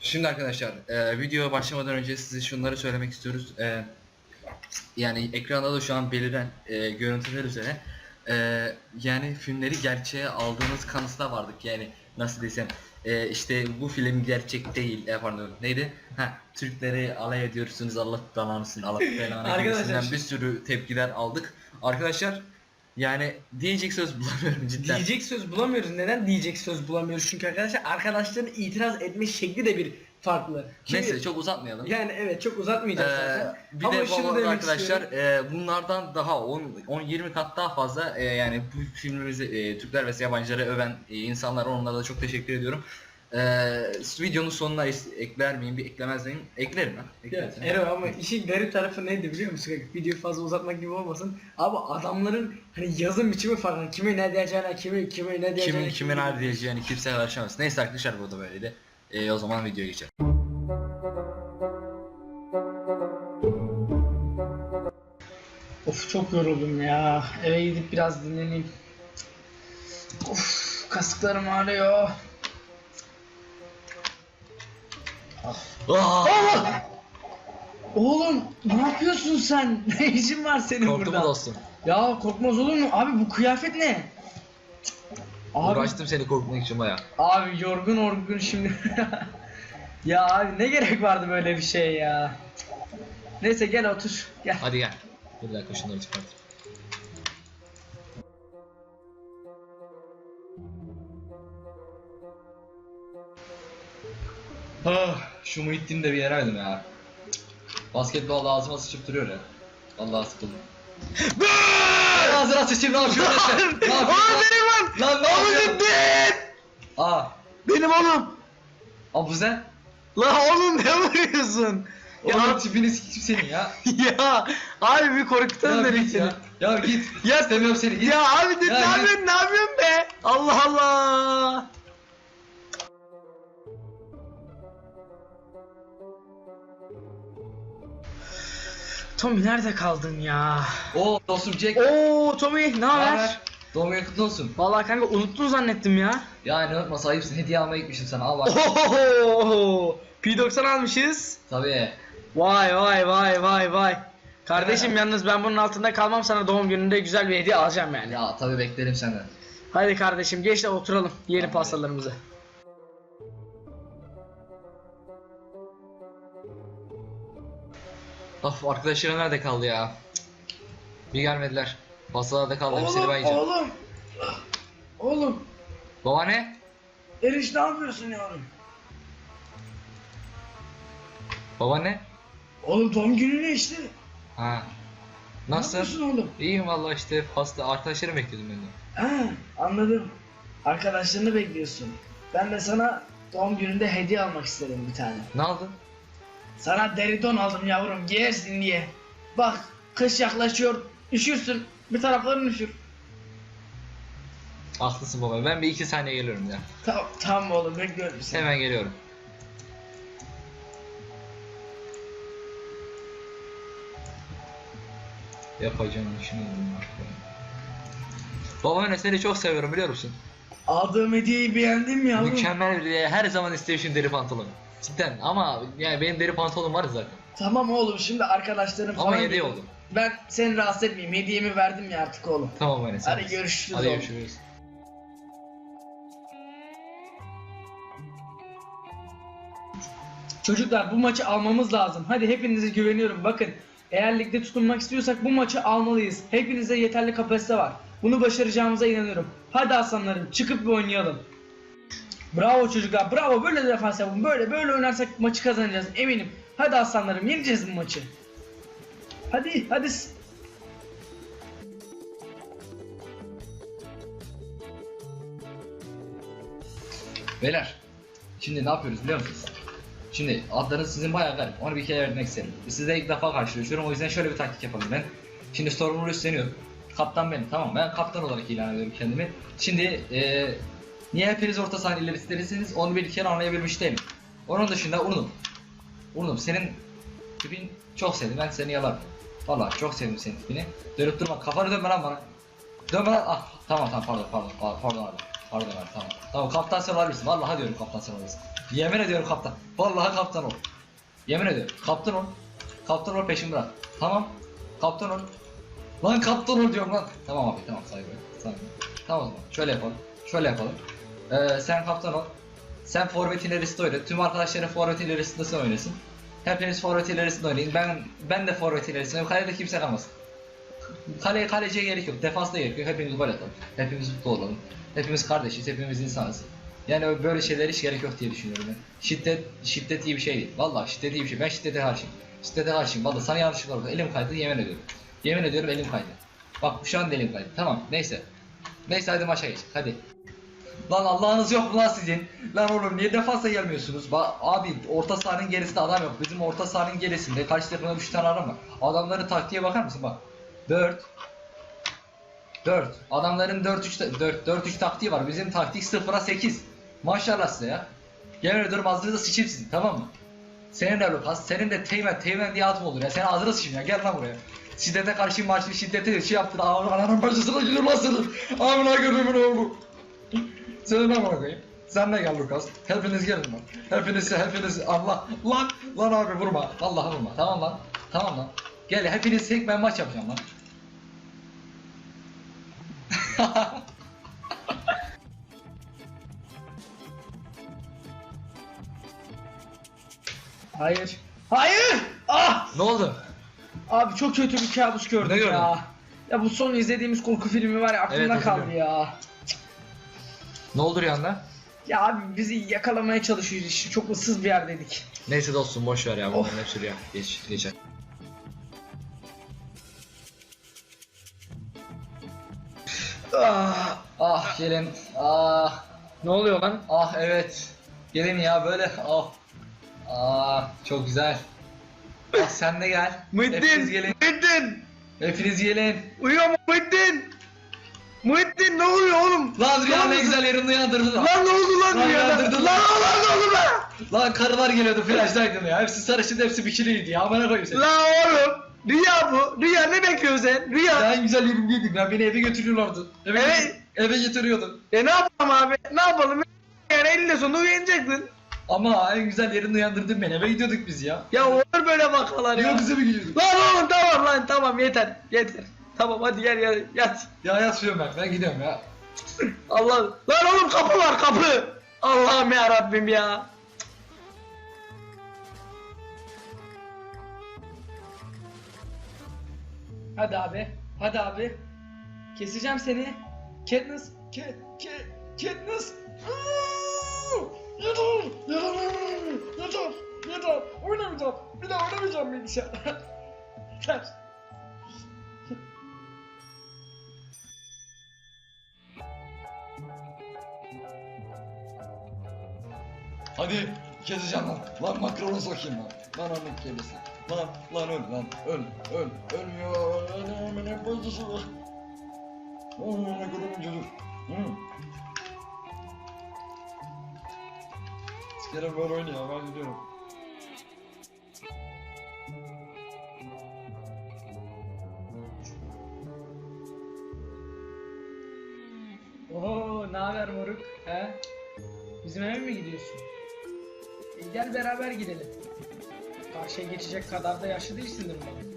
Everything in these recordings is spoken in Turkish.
Şimdi arkadaşlar e, videoya başlamadan önce size şunları söylemek istiyoruz. E, yani ekranda da şu an beliren e, görüntüler üzere. E, yani filmleri gerçeğe aldığımız kanısına vardık. Yani nasıl desem e, işte bu film gerçek değil e, pardon neydi? Ha Türkleri alay ediyorsunuz Allah dalansın Allah belanı Arkadaşlar bir sürü tepkiler aldık. Arkadaşlar yani diyecek söz bulamıyorum cidden Diyecek söz bulamıyoruz. Neden diyecek söz bulamıyoruz? Çünkü arkadaşlar arkadaşların itiraz etme şekli de bir farklı. Şimdi- neyse çok uzatmayalım Yani evet çok uzatmayacağız Ee, zaten. bir Ama de bu arada arkadaşlar istiyorum. e, bunlardan daha 10 10 20 kat daha fazla e, yani bu filmimizi e, Türkler ve yabancıları öven e, insanlara onlara da çok teşekkür ediyorum. E, videonun sonuna es- ekler miyim? Bir eklemez miyim? Eklerim ben. Ya, Eklerim. Erol ama işin garip tarafı neydi biliyor musun? Videoyu fazla uzatmak gibi olmasın. Abi adamların hani yazım biçimi farklı. Kime ne diyeceğine, kime kime ne diyeceğine. Kimin kimin nerede diyeceğini kimse karışamaz. Neyse arkadaşlar bu da böyleydi. E, o zaman videoya geçelim. Of çok yoruldum ya. Eve gidip biraz dinleneyim. Of kasıklarım ağrıyor. Aa! Oğlum ne yapıyorsun sen? Ne işin var senin Korktu mu burada? dostum? Ya korkmaz olur mu? Abi bu kıyafet ne? Abi, Uğraştım seni korkmak için baya. abi yorgun orgun şimdi. ya abi ne gerek vardı böyle bir şey ya? Neyse gel otur. Gel. Hadi gel. Bir dakika şunları çıkart. Ah, şu Muhittin'i de bir yere verdim ya. Basketbol ağzıma sıçıp duruyor ya. Vallahi sıkıldım. Ağzına sıçayım ne yapıyorsun? Ne yapıyorsun? benim Lan ne yapıyorsun? Aa, Benim oğlum. abuze. La oğlum ne vuruyorsun? Onun tipini sikeyim seni ya. ya abi bir korkutalım Ya git seni. ya. Ya git. Ya- İstemiyorum seni. Git. Ya abi Ya ne git. yapıyorsun ne yapıyorsun be? Allah Allah. Tommy nerede kaldın ya? Oo dostum Jack. Oo Tommy ne haber? Doğum günün kutlu olsun. Vallahi kanka unuttun zannettim ya. Yani unutma sahipsin. Hediye almaya gitmişim sana. Al bak. Oho! P90 almışız. Tabii. Vay vay vay vay vay. Kardeşim yalnız ben bunun altında kalmam sana doğum gününde güzel bir hediye alacağım yani. Ya tabii beklerim senden. Hadi kardeşim geç de oturalım. Yiyelim Tamam. pastalarımızı. Of arkadaşlarım nerede kaldı ya? Bir gelmediler. Pastalarda kaldı. Hepsini ben yiyeceğim. oğlum. Oğlum. Baba ne? Eriş ne yapıyorsun yavrum? Baba ne? Oğlum doğum günü ne işte? Ha. Ne Nasıl? yapıyorsun oğlum? İyiyim valla işte pasta arkadaşlarım bekliyordum ben de. Ha anladım. Arkadaşlarını bekliyorsun. Ben de sana doğum gününde hediye almak istedim bir tane. Ne aldın? Sana deri don aldım yavrum giyersin diye. Bak kış yaklaşıyor üşürsün bir tarafların üşür. Haklısın baba. Ben bir iki saniye geliyorum ya. Tamam, tamam oğlum bekliyorum seni. Hemen geliyorum. Yapacağım işini bunlar. Baba ne seni çok seviyorum biliyor musun? Aldığım hediyeyi beğendin mi yavrum? Mükemmel bir her zaman istediğim deri pantolon. Cidden ama yani benim deri pantolonum var zaten. Tamam oğlum şimdi arkadaşlarım Ama falan hediye geliyor. oldu. Ben seni rahatsız etmeyeyim hediyemi verdim ya artık oğlum. Tamam sen. Hadi görüşürüz Hadi oğlum. görüşürüz. Çocuklar bu maçı almamız lazım. Hadi hepinize güveniyorum. Bakın eğer ligde tutunmak istiyorsak bu maçı almalıyız. Hepinize yeterli kapasite var. Bunu başaracağımıza inanıyorum. Hadi aslanlarım çıkıp bir oynayalım. Bravo çocuklar bravo böyle de defans yapın. Böyle böyle oynarsak maçı kazanacağız eminim. Hadi aslanlarım yeneceğiz bu maçı. Hadi hadi. Beyler, şimdi ne yapıyoruz biliyor musunuz? Şimdi adlarınız sizin bayağı garip. Onu bir kere vermek isterim. Sizle ilk defa karşılaşıyorum. O yüzden şöyle bir taktik yapalım ben. Şimdi sorumluluğu üstleniyorum. Kaptan benim. Tamam ben kaptan olarak ilan ediyorum kendimi. Şimdi eee niye hepiniz orta saha ilerisindesiniz onu bir kere anlayabilmiş değilim. Onun dışında Urnum. Urnum senin tipin çok sevdim. Ben seni yalarım. Valla çok sevdim senin tipini. Dönüp durma. Kafanı dönme lan bana. Dönme lan. Ah tamam tamam pardon pardon pardon, pardon abi. Pardon abi tamam. Tamam kaptan sen olabilirsin. Vallahi diyorum kaptan sen olabilirsin. Yemin ediyorum kaptan. Vallahi kaptan ol. Yemin ediyorum. Kaptan ol. Kaptan ol peşimi bırak. Tamam. Kaptan ol. Lan kaptan ol diyorum lan. Tamam abi tamam saygı. Saygı. Tamam o zaman. Şöyle yapalım. Şöyle yapalım. Ee, sen kaptan ol. Sen forvet ilerisinde oyna. Tüm arkadaşların forvet ilerisinde sen oynasın. Hepiniz forvet ilerisinde oynayın. Ben ben de forvet ilerisinde. Kalede kimse kalmasın. Kale, kaleciye gerek yok. Defansta gerek yok. Hepimiz gol atalım. Hepimiz mutlu olalım. Hepimiz kardeşiz. Hepimiz insanız. Yani böyle şeyler hiç gerek yok diye düşünüyorum ben. Şiddet, şiddet iyi bir şey değil. Vallahi şiddet iyi bir şey. Ben şiddete karşıyım. Şiddete karşıyım. Vallahi sana yanlışlıkla oldu. Elim kaydı yemin ediyorum. Yemin ediyorum elim kaydı. Bak şu an da elim kaydı. Tamam neyse. Neyse hadi maça geç. Hadi. Lan Allah'ınız yok mu lan sizin? Lan oğlum niye defansa gelmiyorsunuz? Ba abi orta sahanın gerisinde adam yok. Bizim orta sahanın gerisinde karşı takımda 3 tane adam var. Adamların taktiğe bakar mısın bak. 4 4 Adamların 4 3 4 4 3 taktiği var. Bizim taktik 0'a 8. Maşallah size ya. Yemin ediyorum ağzınıza sıçayım sizin tamam mı? Senin de Lucas, senin de Teğmen, Teğmen diye adım olur ya. Sen ağzına sıçayım ya. Gel lan buraya. Şiddete karşı marşı şiddete şey yaptın. Ağzına ananın bacısına gidiyor lan senin. Amına görümün oğlu. Sen ne koyayım? Sen de gel Lucas. Hepiniz gelin lan. Hepiniz, hepiniz Allah. Lan, lan abi vurma. Allah'a vurma. Tamam lan. Tamam lan. Gel hepiniz tek ben maç yapacağım lan. Hayır. Hayır! Ah! ne oldu? Abi çok kötü bir kabus gördüm Ne gördün? ya. Ya bu son izlediğimiz korku filmi var ya aklımda Evet, kaldı hatırlıyorum. ya. Ne oldu rüyanda? Ya abi bizi yakalamaya çalışıyoruz işte çok ıssız bir yerdeydik. Neyse dostum boş ver ya. Bunların Of. hepsi rüya. Geç, geçer. Ah, Ah gelin. Ah. ne oluyor lan? Ah evet. Gelin ya böyle. Ah. Ah çok güzel. Ah sen de gel. Hepiniz gelin. Muhittin! Hepiniz gelin. Uyuyor mu Muhittin? Muhittin ne oluyor oğlum? Lan rüya ne güzel yerini uyandırdı. Lan. Lan ne oldu lan Lan rüyada? Lan lan ne oldu lan? Lan karılar geliyordu flashdaydım ya. Hepsi sarışın hepsi bikiliydi ya. Amına koyayım seni. Lan oğlum rüya bu. Rüya ne bekliyorsun sen? Rüya. Ya en güzel yerimdeydim ya. Beni eve götürüyorlardı. Eve, Evet. eve getiriyordu. E ne yapalım abi? Ne yapalım? Yani elinde sonunda uyanacaktın. Ama en güzel yerini uyandırdın beni. Eve gidiyorduk biz ya. Ya olur böyle vakalar ya. Yok bize mi gidiyorduk? Lan oğlum tamam lan tamam yeter. Yeter. Tamam hadi gel gel yat. Ya yatıyorum ben. Ben gidiyorum ya. Allah. Lan oğlum kapı var kapı. Allah'ım ya Rabbim ya. Hadi abi. Hadi abi. Keseceğim seni. Katniss. Kat, Kat, Katniss. Yeter. Yeter. Yeter. Yeter. Oynamayacağım. Bir daha oynamayacağım bilgisayarda. Yeter. Hadi keseceğim lan. Lan makronu sokayım lan. Lan anlık kellesi. Lan lan öl lan. Öl öl. Ölmüyor. Ölmüyor. Ne var. Aman ne kadar çocuk. Sikerim böyle oynuyor ben. Oo, ne haber moruk? He? Bizim eve mi gidiyorsun? Gel beraber gidelim. Karşıya geçecek kadar da yaşlı değilsindir umarım.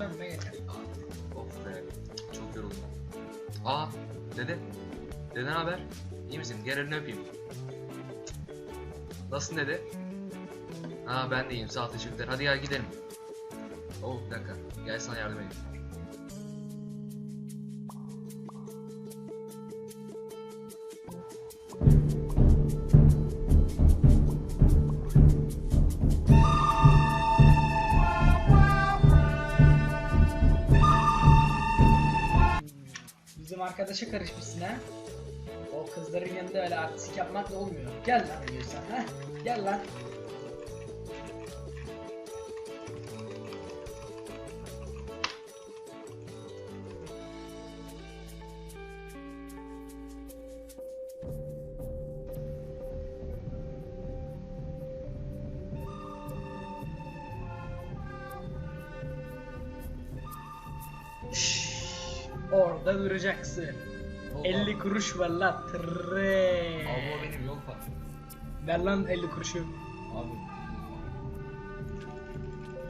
Ben be yeter. Of be. Çok yoruldum. Aa dede. Dede ne haber? İyi misin? Gel elini öpeyim. Nasılsın dede? Ha ben de iyiyim sağ ol teşekkürler. Hadi gel gidelim. Oh bir dakika. Gel sana yardım edeyim. Arkadaşa karışmışsın ha? O kızların yanında öyle artistik yapmak da olmuyor. Gel lan diyorsan ha? Gel lan. Duracaksın. Yol var. 50 kuruş var la. Tırre. Abi o benim yol var. Ver lan 50 kuruşu. Abi.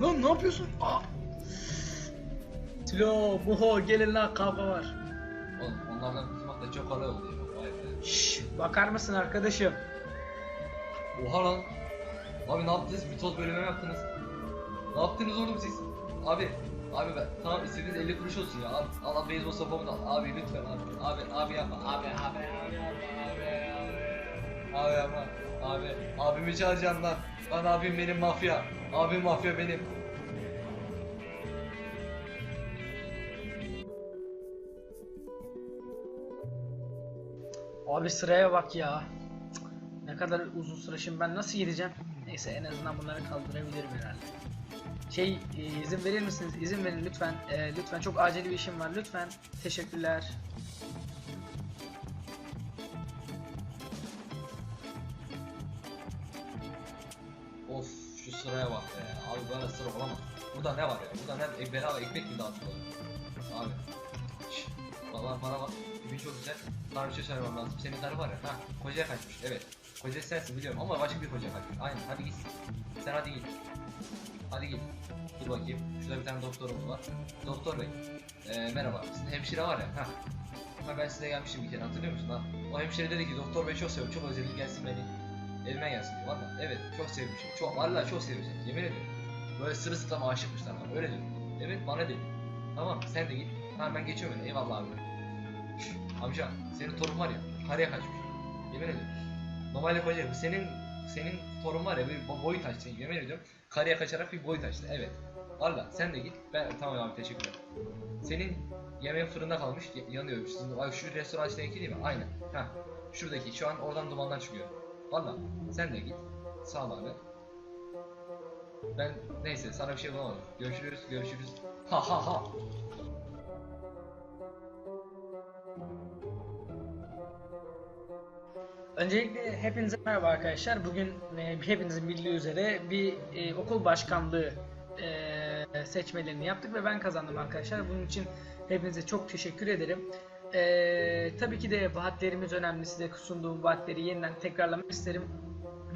Lan ne yapıyorsun? Aa. Tilo, Muho gelin lan kavga var. Oğlum onlardan kurtulmak da çok kolay oldu ya. Vay be. Şşş bakar mısın arkadaşım? Oha lan. Abi ne yaptınız? Bir toz bölümü mü yaptınız? Ne yaptınız oğlum siz? Abi, abi ben tamam istediğiniz 50 kuruş olsun ya. Abi, al al beyzbol sopamı da al. Abi lütfen abi. Abi, abi yapma. Abi, abi, abi. Abi, abi. Abi yapma. Abi, abimi çağıracağım lan. Lan abim benim mafya. Abim mafya benim. Abi sıraya bak ya. Ne kadar uzun sıra şimdi ben nasıl gideceğim? Neyse en azından bunları kaldırabilirim herhalde. Şey e, izin verir misiniz? İzin verin lütfen. E, lütfen çok acil bir işim var. Lütfen. Teşekkürler. Of şu sıraya bak be. Abi böyle sıra olamaz. Burada ne var ya? Burada ne? E, bedava ekmek mi dağıtıyorlar? Abi. Şşş. Valla bana bak. Bugün çok güzel. Sana bir söylemem lazım. Senin karı var ya. Ha. Kocaya kaçmış. Evet. Kocası sensin biliyorum ama başka bir koca kaçmış. Aynen. Hadi git. Sen hadi git. Hadi git. Dur bakayım. Şurada bir tane doktorumuz var. Doktor bey. Ee, merhaba. Sizin hemşire var ya. Ha. Ha ben size gelmiştim bir kere hatırlıyor musun ha? O hemşire dedi ki doktor bey çok seviyorum. Çok özellik gelsin beni elime gelsin diyor. Valla evet çok sevmişim. Çok vallahi çok sevmişim. Yemin ediyorum. Böyle sırılsıklam aşıkmışlar bana. Öyle diyor. Evet bana dedi. Tamam sen de git. Ha ben geçiyorum öyle. Eyvallah abi. Amca senin torun var ya. Karaya kaçmış. Yemin ediyorum. Normalde koca senin senin torun var ya bir bo- boyut açtı. Yemin ediyorum. Karaya kaçarak bir boyut açtı. Evet. Valla sen de git. Ben tamam abi teşekkürler. Senin yemeğin fırında kalmış. yanıyor. Ay, şu restoran içindeki değil mi? Aynen. Ha. Şuradaki. Şu an oradan dumanlar çıkıyor. Valla sen de git. Sağ ol abi. Ben neyse sana bir şey bulamadım. Görüşürüz, görüşürüz. Ha ha ha. Öncelikle hepinize merhaba arkadaşlar. Bugün e, hepinizin bildiği üzere bir e, okul başkanlığı e, seçmelerini yaptık ve ben kazandım arkadaşlar. Bunun için hepinize çok teşekkür ederim. E, tabii ki de vaatlerimiz önemli. Size sunduğum vaatleri yeniden tekrarlamak isterim.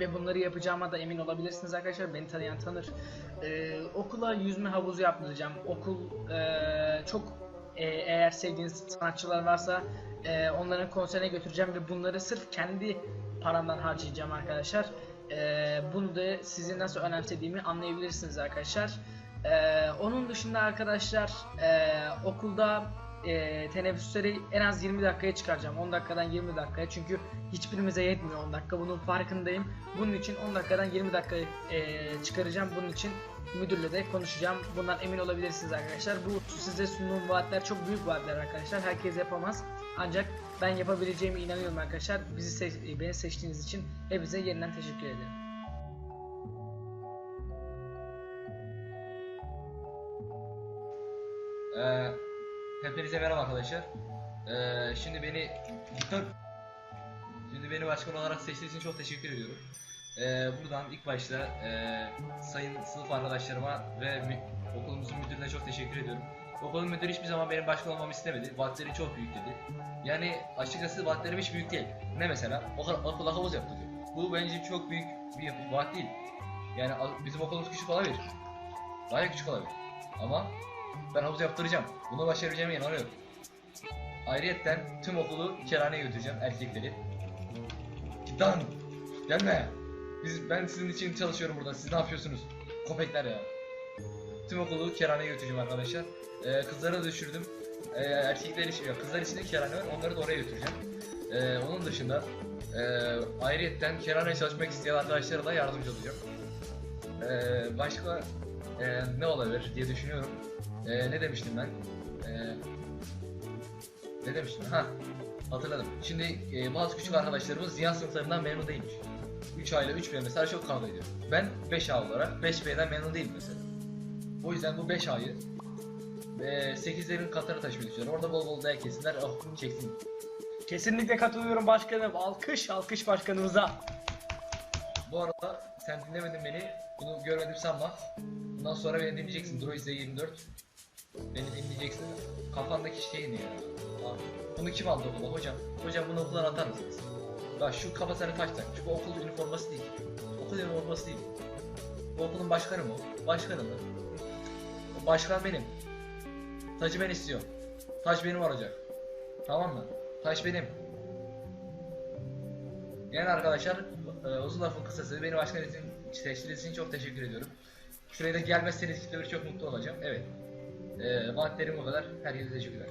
Ve bunları yapacağıma da emin olabilirsiniz arkadaşlar. Beni tanıyan tanır. E, okula yüzme havuzu yaptıracağım. Okul e, çok e, eğer sevdiğiniz sanatçılar varsa e, onların konserine götüreceğim ve bunları sırf kendi paramdan harcayacağım arkadaşlar. E, bunu da sizin nasıl önemsediğimi anlayabilirsiniz arkadaşlar. E, onun dışında arkadaşlar e, okulda e, teneffüsleri en az 20 dakikaya çıkaracağım. 10 dakikadan 20 dakikaya çünkü hiçbirimize yetmiyor 10 dakika bunun farkındayım. Bunun için 10 dakikadan 20 dakikaya e, çıkaracağım. Bunun için müdürle de konuşacağım. Bundan emin olabilirsiniz arkadaşlar. Bu size sunduğum vaatler çok büyük vaatler arkadaşlar. Herkes yapamaz. Ancak ben yapabileceğime inanıyorum arkadaşlar. Bizi seç- beni seçtiğiniz için hepinize yeniden teşekkür ederim. Ee, hepinize merhaba arkadaşlar. Ee, şimdi beni. Şimdi beni başkan olarak seçtiğiniz için çok teşekkür ediyorum. Ee, buradan ilk başta e, sayın sınıf arkadaşlarıma ve mü- okulumuzun müdürüne çok teşekkür ediyorum. Okulun müdürü hiçbir zaman benim başkan olmamı istemedi. Vaatleri çok büyük dedi. Yani açıkçası vaatlerim hiç büyük değil. Ne mesela? Okul, okula havuz yaptı diyor. Bu bence çok büyük bir vaat değil. Yani bizim okulumuz küçük olabilir. Daha küçük olabilir. Ama ben havuz yaptıracağım. Bunu başarabileceğime inanıyorum. Ayrıyetten tüm okulu kerhaneye götüreceğim erkekleri. Git lan! Gelme! Biz, ben sizin için çalışıyorum burada. Siz ne yapıyorsunuz? Köpekler ya. Tüm okulu kerhaneye götüreceğim arkadaşlar. Ee, kızları da düşürdüm. Ee, erkekler için, ya kızlar için de kerhane var. Onları da oraya götüreceğim. Ee, onun dışında e, ayrıyetten kerhaneye çalışmak isteyen arkadaşlara da yardımcı olacağım. Ee, başka e, ne olabilir diye düşünüyorum. Ee, ne demiştim ben? Ee, ne demiştim? Ha, hatırladım. Şimdi e, bazı küçük arkadaşlarımız ziyan sınıflarından memnun değilmiş. 3 A ile 3B mesela çok kavga ediyor. Ben 5A olarak 5B'den memnun değilim mesela. O yüzden bu 5A'yı ve 8'lerin katına taşımayı düşünüyorum. Orada bol bol dayak yesinler, oh çeksin. Kesinlikle katılıyorum başkanım. Alkış, alkış başkanımıza. Bu arada sen dinlemedin beni, bunu görmedim sanma. Bundan sonra beni dinleyeceksin. Droids 24 Beni dinleyeceksin. Kafandaki şey ne ya? Allah. Bunu kim aldı okula hocam? Hocam bunu okuldan atar mısınız? Bak şu kafasına taş tak. Şu okul üniforması değil. Okul üniforması değil. Bu okulun başkanı mı? Başkanı mı? Başkan benim. Tacı ben istiyorum. Taç benim olacak. Tamam mı? Taç benim. Yani arkadaşlar e, uzun lafın kısası beni başkan için seçtiğiniz için çok teşekkür ediyorum. Şuraya da gelmezseniz kitle çok mutlu olacağım. Evet. E, vaatlerim bu kadar. Herkese teşekkürler.